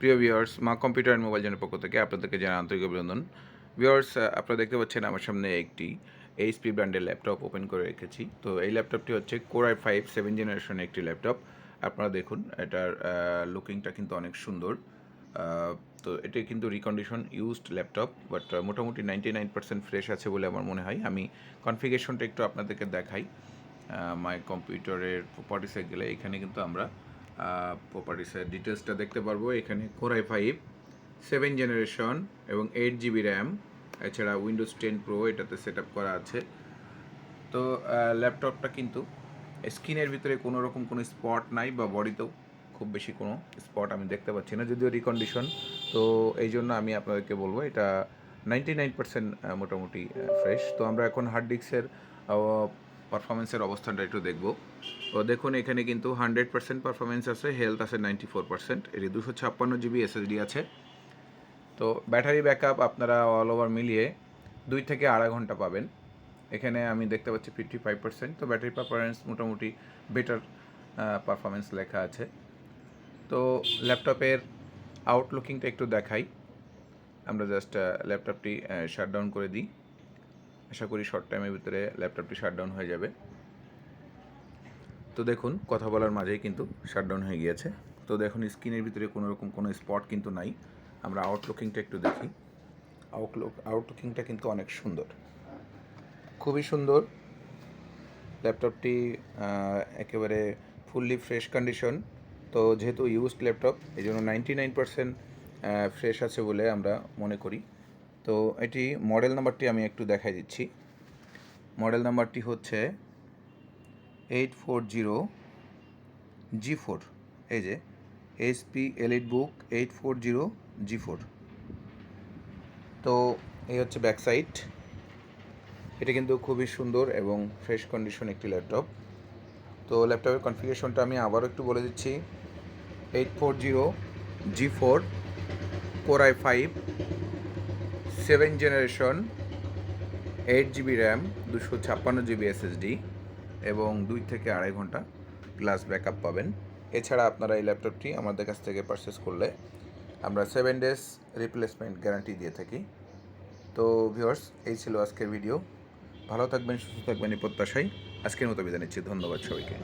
প্রিয় ভিউয়ার্স মা computer and mobile জনের পক্ষ থেকে আপনাদেরকে জানা আন্তরিক অভিনন্দন। ভিউয়ার্স আপনারা দেখতে পাচ্ছেন আমার সামনে একটি এইচপি ব্র্যান্ডের ল্যাপটপ ওপেন করে রেখেছি। তো এই ল্যাপটপটি হচ্ছে কোরআই ফাইভ সেভেন জেনারেশনের একটি ল্যাপটপ আপনারা দেখুন, এটার লুকিংটা কিন্তু অনেক সুন্দর। তো এটি কিন্তু রিকন্ডিশন ইউজড ল্যাপটপ বাট মোটামুটি নাইনটি নাইন পার্সেন্ট ফ্রেশ আছে বলে আমার মনে হয়। আমি কনফিগেশনটা একটু আপনাদেরকে দেখাই। মাই কম্পিউটারের প্রপার্টিসে গেলে এখানে কিন্তু আমরা প্রপার্টিসের ডিটেলসটা দেখতে পারব। এখানে core I five seven generation এবং এইট জিবি র্যাম এছাড়া উইন্ডোজ টেন প্রো এটাতে সেট করা আছে। তো ল্যাপটপটা কিন্তু স্ক্রিনের ভিতরে কোনো রকম কোনো স্পট নাই বা বডিতেও খুব বেশি কোনো স্পট আমি দেখতে পাচ্ছি না, যদিও রিকন্ডিশন তো এই জন্য আমি আপনাদেরকে বলব, এটা নাইনটি নাইন পার্সেন্ট মোটামুটি ফ্রেশ তো, আমরা এখন হার্ড ডিস্কের পারফরমেন্সের অবস্থানটা একটু দেখব। তো দেখুন, এখানে কিন্তু হান্ড্রেড পার্সেন্ট পারফরমেন্স আছে হেলথ আছে নাইনটি ফোর পার্সেন্ট এটি দুশো ছাপ্পান্ন জিবি এসএসডি আছে। তো ব্যাটারি ব্যাকআপ আপনারা অল ওভার মিলিয়ে দুই থেকে আড়াই ঘণ্টা পাবেন। এখানে আমি দেখতে পাচ্ছি ফিফটি ফাইভ পার্সেন্ট তো ব্যাটারি পারফরমেন্স মোটামুটি বেটার পারফরমেন্স লেখা আছে। তো ল্যাপটপের আউটলুকিংটা একটু দেখাই। আমরা জাস্ট ল্যাপটপটি শাটডাউন করে দিই। আশা করি শর্ট টাইমের ভিতরে ল্যাপটপটি শাটডাউন হয়ে যাবে। তো দেখুন, কথা বলার মাঝেই কিন্তু শাটডাউন হয়ে গিয়েছে। তো দেখুন স্ক্রিনের ভিতরে কোনো রকম কোনো স্পট কিন্তু নাই। আমরা আউটলুকিংটা একটু দেখি। আউটলুক আউটলুকিংটা কিন্তু অনেক সুন্দর। খুবই সুন্দর। ল্যাপটপটি একেবারে ফুললি ফ্রেশ কন্ডিশন তো যেহেতু ইউজড ল্যাপটপ এই জন্য নাইনটি নাইন পার্সেন্ট ফ্রেশ আছে বলে আমরা মনে করি। তো এটি মডেল নাম্বারটি আমি একটু দেখাই দিচ্ছি। মডেল নাম্বারটি হচ্ছে eight four zero G four এই যে HP EliteBook eight four zero G four তো এই হচ্ছে ব্যাক সাইড এটা কিন্তু খুবই সুন্দর এবং ফ্রেশ কন্ডিশন একটি ল্যাপটপ তো ল্যাপটপের কনফিগারেশনটা আমি আবারও একটু বলে দিচ্ছি। Eight four zero G four core I five seven generation, eight GB RAM, দুশো ছাপ্পান্ন জিবি এসএসডি এবং দুই থেকে আড়াই ঘণ্টা গ্লাস ব্যাকআপ পাবেন। এছাড়া আপনারা এই ল্যাপটপটি আমাদের কাছ থেকে পারচেস করলে আমরা সেভেন ডেজ রিপ্লেসমেন্ট গ্যারান্টি দিয়ে থাকি। তো ভিউয়ার্স এই ছিল আজকের ভিডিও ভালো থাকবেন, সুস্থ থাকবেন এই প্রত্যাশায়। আজকের মতো বিদায় নিচ্ছি। ধন্যবাদ সবাইকে।